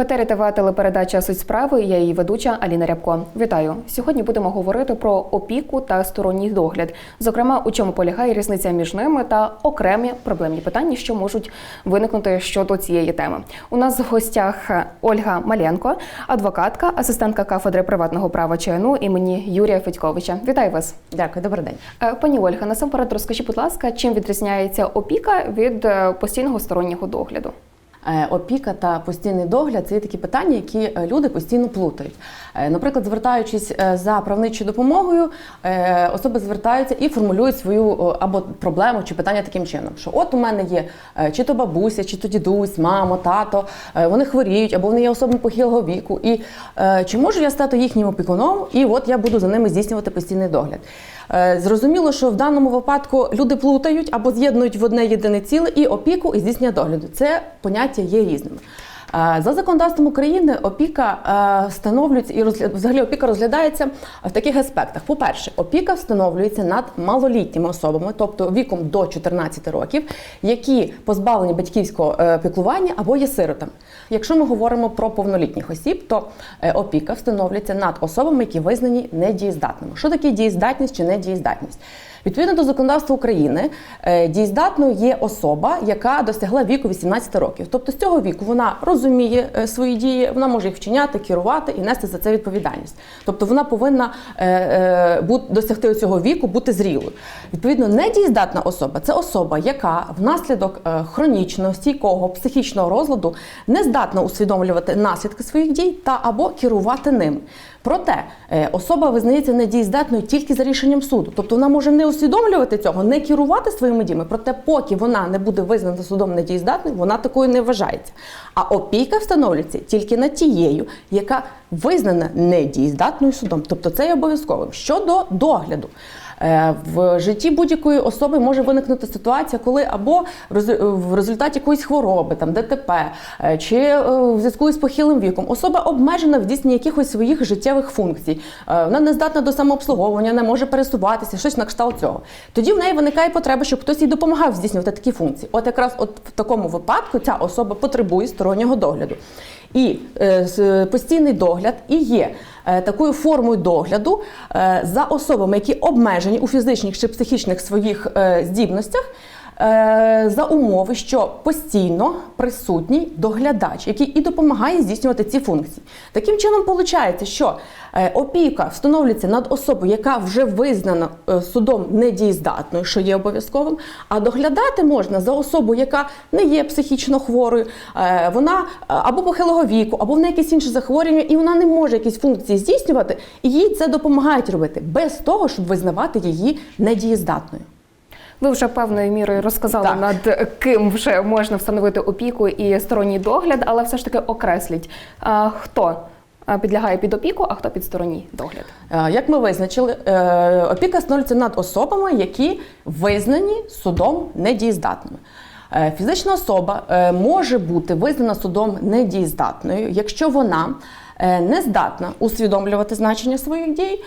В етері ТВ телепередача Суть справи. Я її ведуча Аліна Рябко. Вітаю. Сьогодні будемо говорити про опіку та сторонній догляд. Зокрема, у чому полягає різниця між ними та окремі проблемні питання, що можуть виникнути щодо цієї теми. У нас в гостях Ольга Маленко, адвокатка, асистентка кафедри приватного права ЧНУ імені Юрія Федьковича. Вітаю вас. Дякую, добрий день. Е, Пані Ольга, насамперед розкажіть, будь ласка, чим відрізняється опіка від е, постійного стороннього догляду? Е, Опіка та постійний догляд це є такі питання, які е, люди постійно плутають. Е, Наприклад, звертаючись за правничою допомогою, особи звертаються і формулюють свою або проблему чи питання таким чином, що от у мене є чи то бабуся, чи то дідусь, мама, тато, вони хворіють, або вони є особами похилого віку. І чи можу я стати їхнім опікуном, і от я буду за ними здійснювати постійний догляд. Е, Зрозуміло, що в даному випадку люди плутають або з'єднують в одне єдине ціле і опіку, і здійснення догляду. Це поняття є різними. Е, За законодавством України опіка е, встановлюється і розгля- взагалі опіка розглядається в таких аспектах. По-перше, опіка встановлюється над малолітніми особами, тобто віком до 14 років, які позбавлені батьківського е, піклування або є сиротами. Якщо ми говоримо про повнолітніх осіб, то опіка встановлюється над особами, які визнані недієздатними. Що таке дієздатність чи недієздатність? Відповідно до законодавства України, е, дієздатною є особа, яка досягла віку 18 років. Тобто з цього віку вона розуміє е, свої дії, вона може їх вчиняти, керувати і нести за це відповідальність. Тобто вона повинна е, досягти цього віку, бути зрілою. Відповідно, недієздатна особа це особа, яка внаслідок хронічного, стійкого психічного розладу не здатна усвідомлювати наслідки своїх дій та або керувати ними. Проте е, особа визнається недієздатною тільки за рішенням суду. Тобто вона може не усвідомлювати цього, не керувати своїми діями. Проте, поки вона не буде визнана судом недієздатною, вона такою не вважається. А опіка встановлюється тільки над тією, яка визнана недієздатною судом. Тобто це є обов'язковим. Щодо догляду. Е, В житті будь-якої особи може виникнути ситуація, коли або в результаті якоїсь хвороби, там ДТП, е, чи е, в зв'язку з похилим віком особа обмежена в здійсненні якихось своїх життєвих функцій. Вона не здатна до самообслуговування, не може пересуватися, щось на кшталт цього. Тоді в неї виникає потреба, щоб хтось їй допомагав здійснювати такі функції. От якраз от в такому випадку ця особа потребує стороннього догляду. І е, постійний догляд і є е, такою формою догляду е, за особами, які обмежені у фізичних чи психічних своїх здібностях. Е, За умови, що постійно присутній доглядач, який і допомагає здійснювати ці функції. Таким чином, виходить, що е, опіка встановлюється над особою, яка вже визнана е, судом недієздатною, що є обов'язковим, а доглядати можна за особу, яка не є психічно хворою, вона або похилого віку, або в неї якесь інше захворювання, і вона не може якісь функції здійснювати, і їй це допомагають робити без того, щоб визнавати її недієздатною. Ви вже певною мірою розказали Так. над ким вже можна встановити опіку і сторонній догляд, але все ж таки окресліть, хто підлягає під опіку, а хто під сторонній догляд. Як ми визначили, е, опіка встановлюється над особами, які визнані судом недієздатними. Е, Фізична особа е, може бути визнана судом недієздатною, якщо вона не здатна усвідомлювати значення своїх дій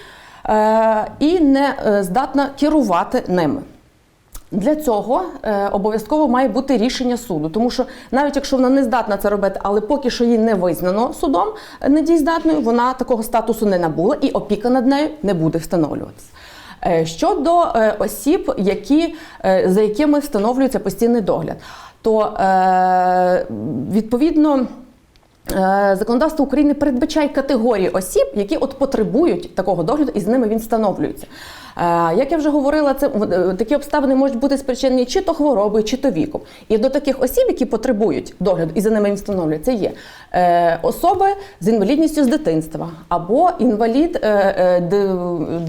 і не здатна керувати ними. Для цього е, обов'язково має бути рішення суду, тому що навіть якщо вона не здатна це робити, але поки що її не визнано судом недієздатною, вона такого статусу не набула і опіка над нею не буде встановлюватися. Е, Щодо е, осіб, які, е, за якими встановлюється постійний догляд, то е, відповідно. Е, Законодавство України передбачає категорії осіб, які от потребують такого догляду, і з ними він встановлюється. Е, Як я вже говорила, це е, такі обставини можуть бути спричинені чи то хворобою, чи то віком. І до таких осіб, які потребують догляду, і за ними встановлюється, є е, особи з інвалідністю з дитинства, або інвалід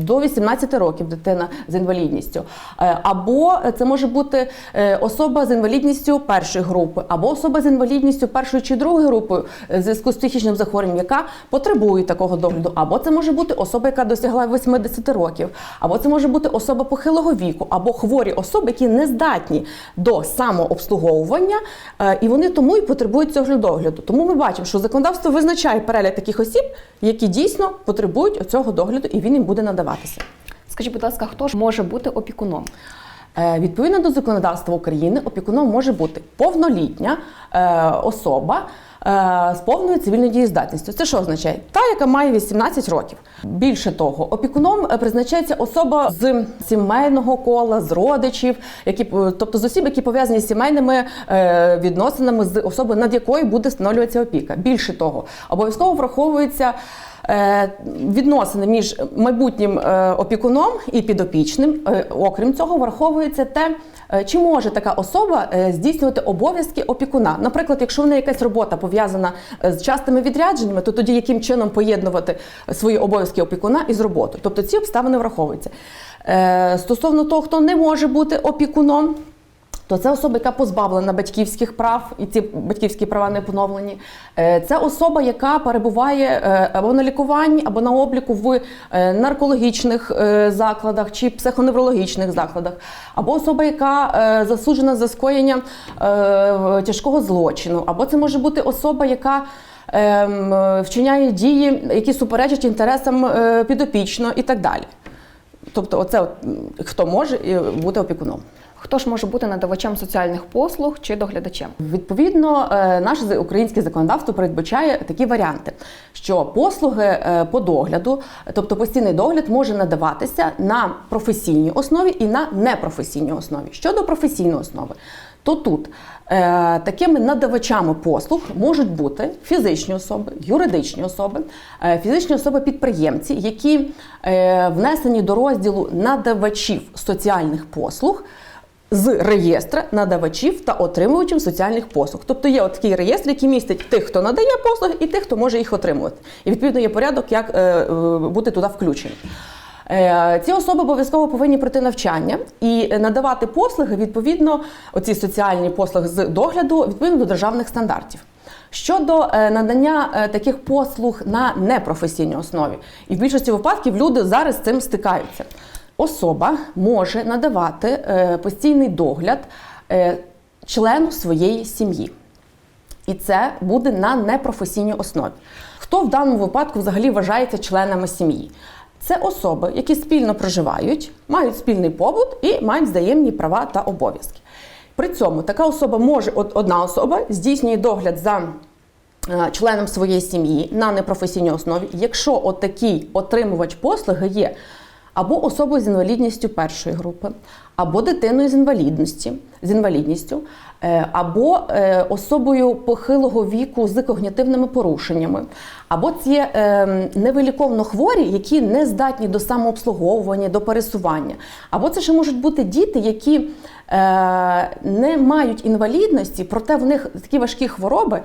до 18 років дитина з інвалідністю, або це може бути особа з інвалідністю першої групи, або особа з інвалідністю першої чи другої групи в зв'язку з психічним захворюванням, яка потребує такого догляду, або це може бути особа, яка досягла 80 років, або це може бути особа похилого віку, або хворі особи, які не здатні до самообслуговування, е, і вони тому і потребують цього догляду. Тому ми бачимо, що законодавство визначає перелік таких осіб, які дійсно потребують цього догляду, і він їм буде надаватися. Скажіть, будь ласка, хто ж може бути опікуном? Е, Відповідно до законодавства України, опікуном може бути повнолітня е, особа з повною цивільною дієздатністю. Це що означає? Та, яка має 18 років. Більше того, опікуном е, призначається особа з сімейного кола, з родичів, які е, тобто з осіб, які пов'язані з сімейними е, відносинами з особою, над якою буде встановлюватися опіка. Більше того, обов'язково враховується. Е, Відносини між майбутнім е, опікуном і підопічним, Е, окрім цього, враховується те, чи може така особа здійснювати обов'язки опікуна. Наприклад, якщо в неї якась робота пов'язана з частими відрядженнями, то тоді яким чином поєднувати свої обов'язки опікуна із роботою? Тобто ці обставини враховуються. Стосовно того, хто не може бути опікуном. То це особа, яка позбавлена батьківських прав, і ці батьківські права не поновлені. Е, Це особа, яка перебуває е, або на лікуванні, або на обліку в е, наркологічних закладах чи психоневрологічних закладах, або особа, яка засуджена за скоєння тяжкого злочину, або це може бути особа, яка ем, вчиняє дії, які суперечать інтересам підопічного і так далі. Тобто, оце от, хто може бути опікуном. Хто ж може бути надавачем соціальних послуг чи доглядачем? Відповідно, е, наше українське законодавство передбачає такі варіанти, що послуги е, по догляду, тобто постійний догляд, може надаватися на професійній основі і на непрофесійній основі. Щодо професійної основи, то тут е, такими надавачами послуг можуть бути фізичні особи, юридичні особи, фізичні особи-підприємці, які внесені до розділу надавачів соціальних послуг з реєстра надавачів та отримувачів соціальних послуг. Тобто є такий реєстр, який містить тих, хто надає послуги, і тих, хто може їх отримувати. І відповідно є порядок, як е, бути туди включені. Е, Ці особи обов'язково повинні пройти навчання і надавати послуги відповідно, оці соціальні послуги з догляду відповідно до державних стандартів. Щодо е, надання е, таких послуг на непрофесійній основі, і в більшості випадків люди зараз з цим стикаються. Особа може надавати е, постійний догляд е, члену своєї сім'ї. І це буде на непрофесійній основі. Хто в даному випадку взагалі вважається членами сім'ї? Це особи, які спільно проживають, мають спільний побут і мають взаємні права та обов'язки. При цьому така особа може, от одна особа здійснює догляд за е, членом своєї сім'ї на непрофесійній основі, якщо такий отримувач послуги є або особою з інвалідністю першої групи, або дитиною з інвалідності, з інвалідністю, е, або е, особою похилого віку з когнітивними порушеннями, або це невиліковно хворі, які не здатні до самообслуговування, до пересування, або це ще можуть бути діти, які е, не мають інвалідності, проте в них такі важкі хвороби,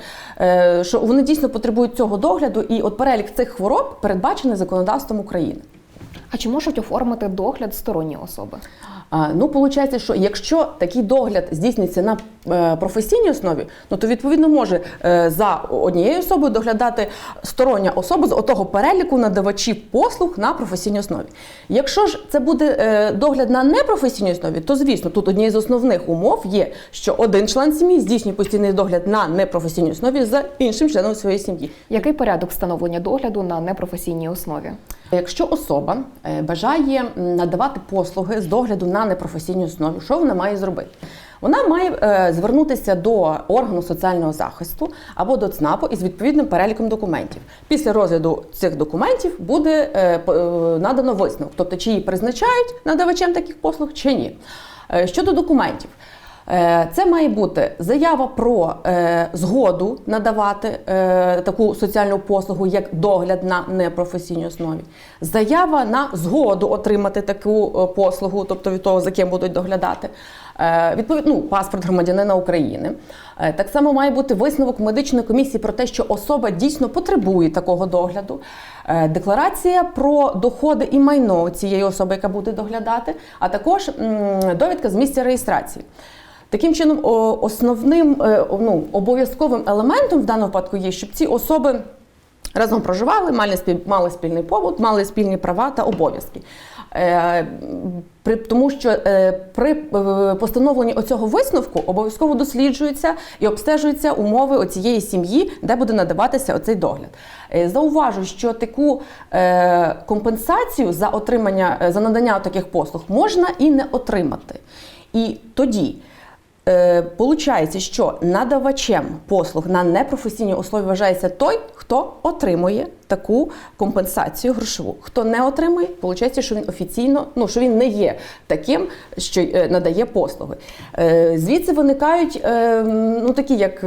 що вони дійсно потребують цього догляду, і от перелік цих хвороб передбачений законодавством України. А чи можуть оформити догляд сторонні особи? А, Ну, виходить, що якщо такий догляд здійснюється на професійній основі, ну то відповідно може е, за однією особою доглядати стороння особа з отого переліку надавачів послуг на професійній основі. Якщо ж це буде е, догляд на непрофесійній основі, то звісно, тут однією з основних умов є, що один член сім'ї здійснює постійний догляд на непрофесійній основі за іншим членом своєї сім'ї. Який порядок встановлення догляду на непрофесійній основі? Якщо особа е, бажає надавати послуги з догляду на непрофесійній основі, що вона має зробити? Вона має е, звернутися до органу соціального захисту або до ЦНАПу із відповідним переліком документів. Після розгляду цих документів буде е, е, надано висновок, тобто чи її призначають надавачем таких послуг, чи ні. Щодо документів. Це має бути заява про згоду надавати таку соціальну послугу, як догляд на непрофесійній основі, заява на згоду отримати таку послугу, тобто від того, за ким будуть доглядати. Е, ну, паспорт громадянина України. Е, Так само має бути висновок медичної комісії про те, що особа дійсно потребує такого догляду. Е, Декларація про доходи і майно цієї особи, яка буде доглядати, а також довідка з місця реєстрації. Таким чином, основним ну, обов'язковим елементом в даному випадку є, щоб ці особи разом проживали, мали спільний побут, мали спільні права та обов'язки. Е, при, тому що е, при е, постановленні оцього висновку обов'язково досліджуються і обстежуються умови оцієї сім'ї, де буде надаватися оцей догляд. Зауважу, що таку компенсацію за отримання за надання таких послуг можна і не отримати. І тоді Получається, що надавачем послуг на непрофесійній основі вважається той, хто отримує таку компенсацію грошову. Хто не отримує, виходить, що він офіційно, ну що він не є таким, що е, надає послуги. Е, Звідси виникають е, ну такі, як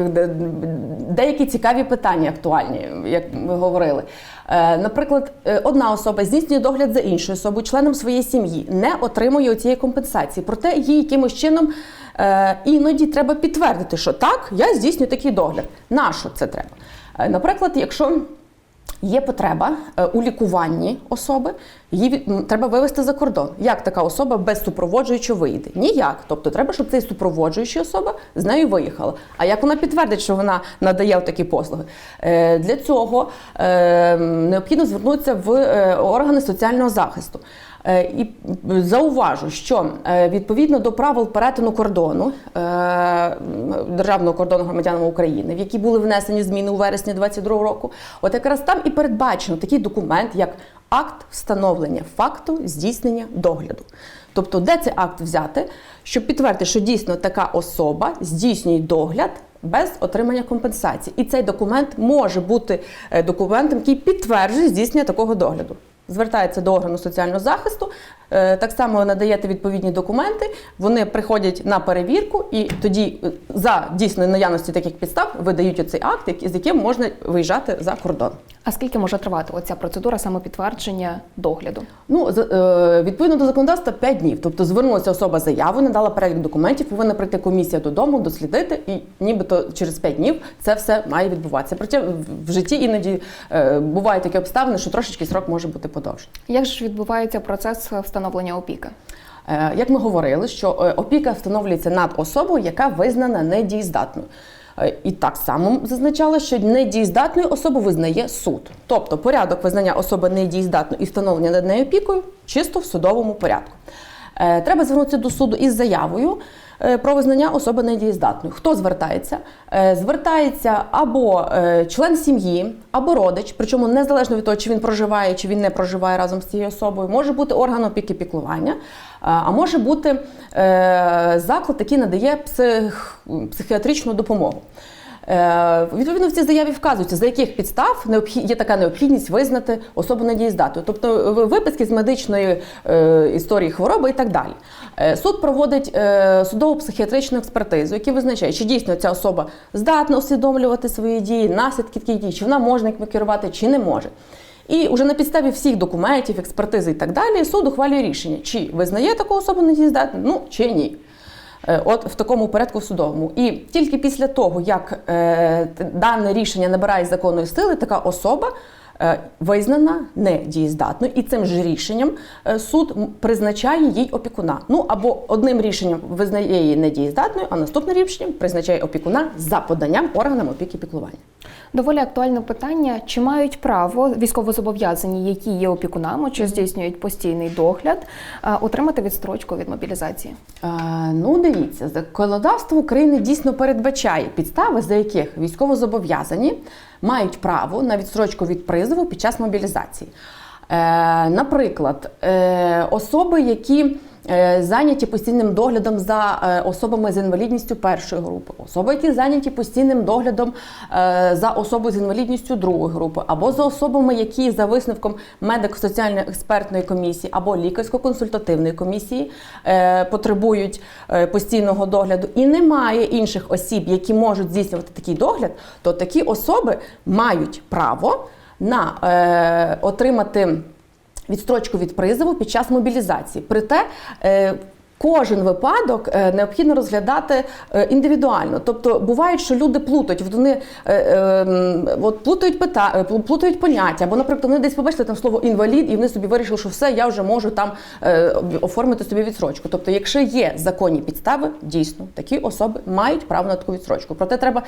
деякі цікаві питання актуальні, як ми говорили. Е, Наприклад, е, одна особа здійснює догляд за іншою особою, членом своєї сім'ї, не отримує цієї компенсації, проте їй якимось чином. Е, іноді треба підтвердити, що так, я здійснюю такий догляд. На що це треба? Е, наприклад, якщо є потреба е, у лікуванні особи, її треба вивезти за кордон. Як така особа без супроводжуючого вийде? Ніяк. Тобто треба, щоб цей супроводжуюча особа з нею виїхала. А як вона підтвердить, що вона надає такі послуги? Для цього необхідно звернутися в органи соціального захисту. Е, І зауважу, що е, відповідно до правил перетину кордону е, державного кордону громадянами України, в які були внесені зміни у вересні 2022 року, от якраз там і передбачено такий документ, як акт встановлення факту здійснення догляду. Тобто, де цей акт взяти, щоб підтвердити, що дійсно така особа здійснює догляд без отримання компенсації. І цей документ може бути документом, який підтверджує здійснення такого догляду. Звертається до органу соціального захисту, е, так само надаєте відповідні документи. Вони приходять на перевірку, і тоді е, за дійсно наявності таких підстав видають оцей акт, з яким можна виїжджати за кордон. А скільки може тривати оця процедура самопідтвердження догляду? Ну, е, відповідно до законодавства 5 днів. Тобто звернулася особа з заявою, надала перелік документів, повинна прийти комісія додому, дослідити, і нібито через 5 днів це все має відбуватися. Проте в житті іноді е, бувають такі обставини, що трошечки срок може бути подовжений. Як ж відбувається процес встановлення опіки? Е, Як ми говорили, що опіка встановлюється над особою, яка визнана недієздатною. Е, І так само зазначало, що недієздатною особу визнає суд. Тобто порядок визнання особи недієздатною і встановлення над нею опікою чисто в судовому порядку. Е, Треба звернутися до суду із заявою е, про визнання особи недієздатною. Хто звертається? Звертається або член сім'ї, або родич, причому незалежно від того, чи він проживає, чи він не проживає разом з цією особою, може бути орган опіки піклування, а може бути е, заклад, який надає псих, психіатричну допомогу. Е, Відповідно, в цій заяві вказується, за яких підстав є така необхідність визнати особу недієздатною, тобто виписки з медичної е, історії хвороби і так далі. Суд проводить судово психіатричну експертизу, яка визначає, чи дійсно ця особа здатна усвідомлювати свої дії, наслідки таких чи вона може керувати, чи не може. І вже на підставі всіх документів, експертизи і так далі, суд ухвалює рішення, чи визнає таку особу недієздатною, ну чи ні. Е, От в такому порядку судовому. І тільки після того, як е, дане рішення набирає законної сили, така особа е, визнана недієздатною, і цим же рішенням суд призначає їй опікуна. Ну або одним рішенням визнає її недієздатною, а наступним рішенням призначає опікуна за поданням органам опіки піклування. Доволі актуальне питання: чи мають право військовозобов'язані, які є опікунами, чи здійснюють постійний догляд, е, отримати відстрочку від мобілізації? Е, ну, дивіться, законодавство України дійсно передбачає підстави, за яких військовозобов'язані мають право на відстрочку від призову під час мобілізації. Е, наприклад, е, особи, які зайняті постійним доглядом за е, особами з інвалідністю першої групи, особи, які зайняті постійним доглядом е, за особою з інвалідністю другої групи, або за особами, які за висновком медико-соціальної експертної комісії або лікарсько-консультативної комісії е, потребують е, постійного догляду, і немає інших осіб, які можуть здійснювати такий догляд, то такі особи мають право на е, отримати відстрочку від призову під час мобілізації. Проте е, Кожен випадок е, необхідно розглядати е, індивідуально. Тобто буває, що люди плутають. Вони е, от плутають пита, плутають поняття, або, наприклад, вони десь побачили там слово інвалід, і вони собі вирішили, що все, я вже можу там оформити собі відстрочку. Тобто, якщо є законні підстави, дійсно такі особи мають право на таку відстрочку. Проте треба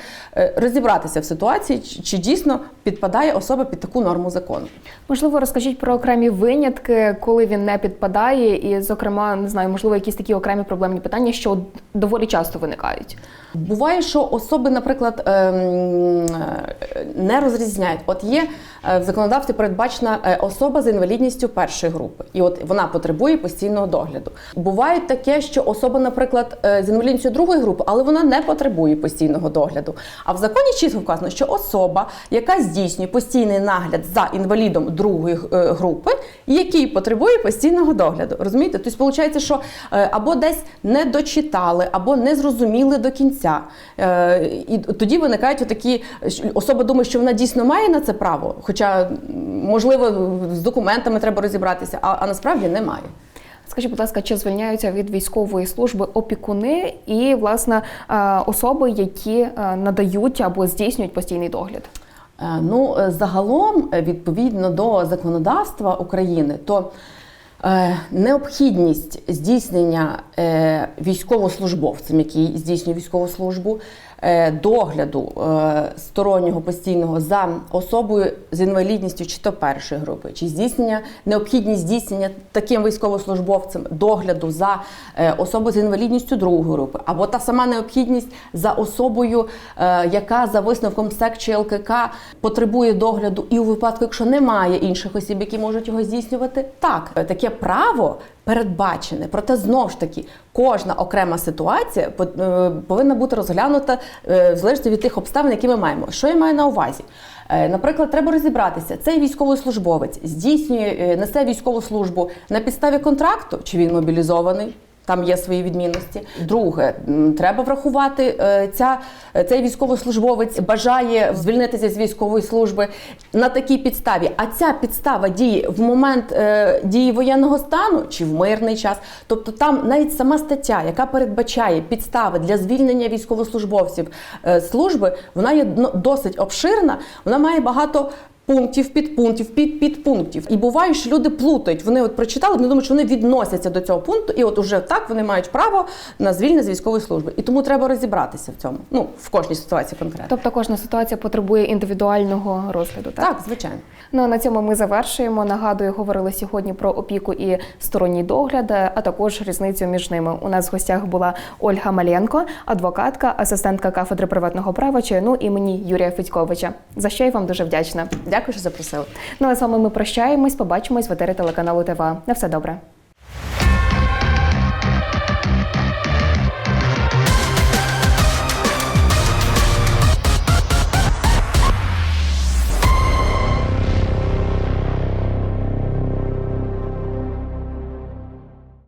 розібратися в ситуації, чи дійсно підпадає особа під таку норму закону. Можливо, розкажіть про окремі винятки, коли він не підпадає, і, зокрема, не знаю, можливо, якісь такі окремі проблемні питання, що доволі часто виникають. Буває, що особи, наприклад, ем, е, не розрізняють. От є е, в законодавстві передбачена е, особа з інвалідністю першої групи, і от вона потребує постійного догляду. Буває таке, що особа, наприклад, з інвалідністю другої групи, але вона не потребує постійного догляду. А в законі чітко вказано, що особа, яка здійснює постійний нагляд за інвалідом другої групи, який потребує постійного догляду. Розумієте? Тобто, виходить, що або десь не дочитали, або не зрозуміли до кінця. Е, І тоді виникають такі особа думає, що вона дійсно має на це право, хоча можливо з документами треба розібратися, а, а насправді немає. Скажіть, будь ласка, чи звільняються від військової служби опікуни і власне е, особи, які е, надають або здійснюють постійний догляд? Ну, загалом, відповідно до законодавства України, то необхідність здійснення е, військовослужбовцем, який здійснює військову службу, е, догляду е, стороннього постійного за особою з інвалідністю чи то першої групи, чи здійснення необхідність здійснення таким військовослужбовцем догляду за е, особою з інвалідністю другої групи, або та сама необхідність за особою, е, яка за висновком СЕК чи ЛКК потребує догляду, і у випадку, якщо немає інших осіб, які можуть його здійснювати, так е, таке право передбачене. Проте знову ж таки кожна окрема ситуація е, повинна бути розглянута е, в залежності від тих обставин, які ми маємо. Що я маю на увазі? Е, Наприклад, треба розібратися, цей військовослужбовець здійснює, несе військову службу на підставі контракту, чи він мобілізований. Там є свої відмінності. Друге, треба врахувати, е, ця, е, цей військовослужбовець бажає звільнитися з військової служби на такій підставі. А ця підстава діє в момент е, дії воєнного стану чи в мирний час. Тобто там навіть сама стаття, яка передбачає підстави для звільнення військовослужбовців е, служби, вона є досить обширна. Вона має багато пунктів, підпунктів, під підпунктів. І буває, що люди плутають. Вони от прочитали, вони думають, що вони відносяться до цього пункту, і от уже так вони мають право на звільнення з військової служби. І тому треба розібратися в цьому. Ну в кожній ситуації конкретно. Тобто кожна ситуація потребує індивідуального розгляду, так? Так, звичайно. Ну а на цьому ми завершуємо. Нагадую, говорили сьогодні про опіку і сторонній догляд, а також різницю між ними. У нас в гостях була Ольга Маленко, адвокатка, асистентка кафедри приватного права ЧНУ імені Юрія Федьковича. За що я вам дуже вдячна. Дякую, що запросили. Ну а з вами ми прощаємось. Побачимось в етері телеканалу ТВА. На все добре.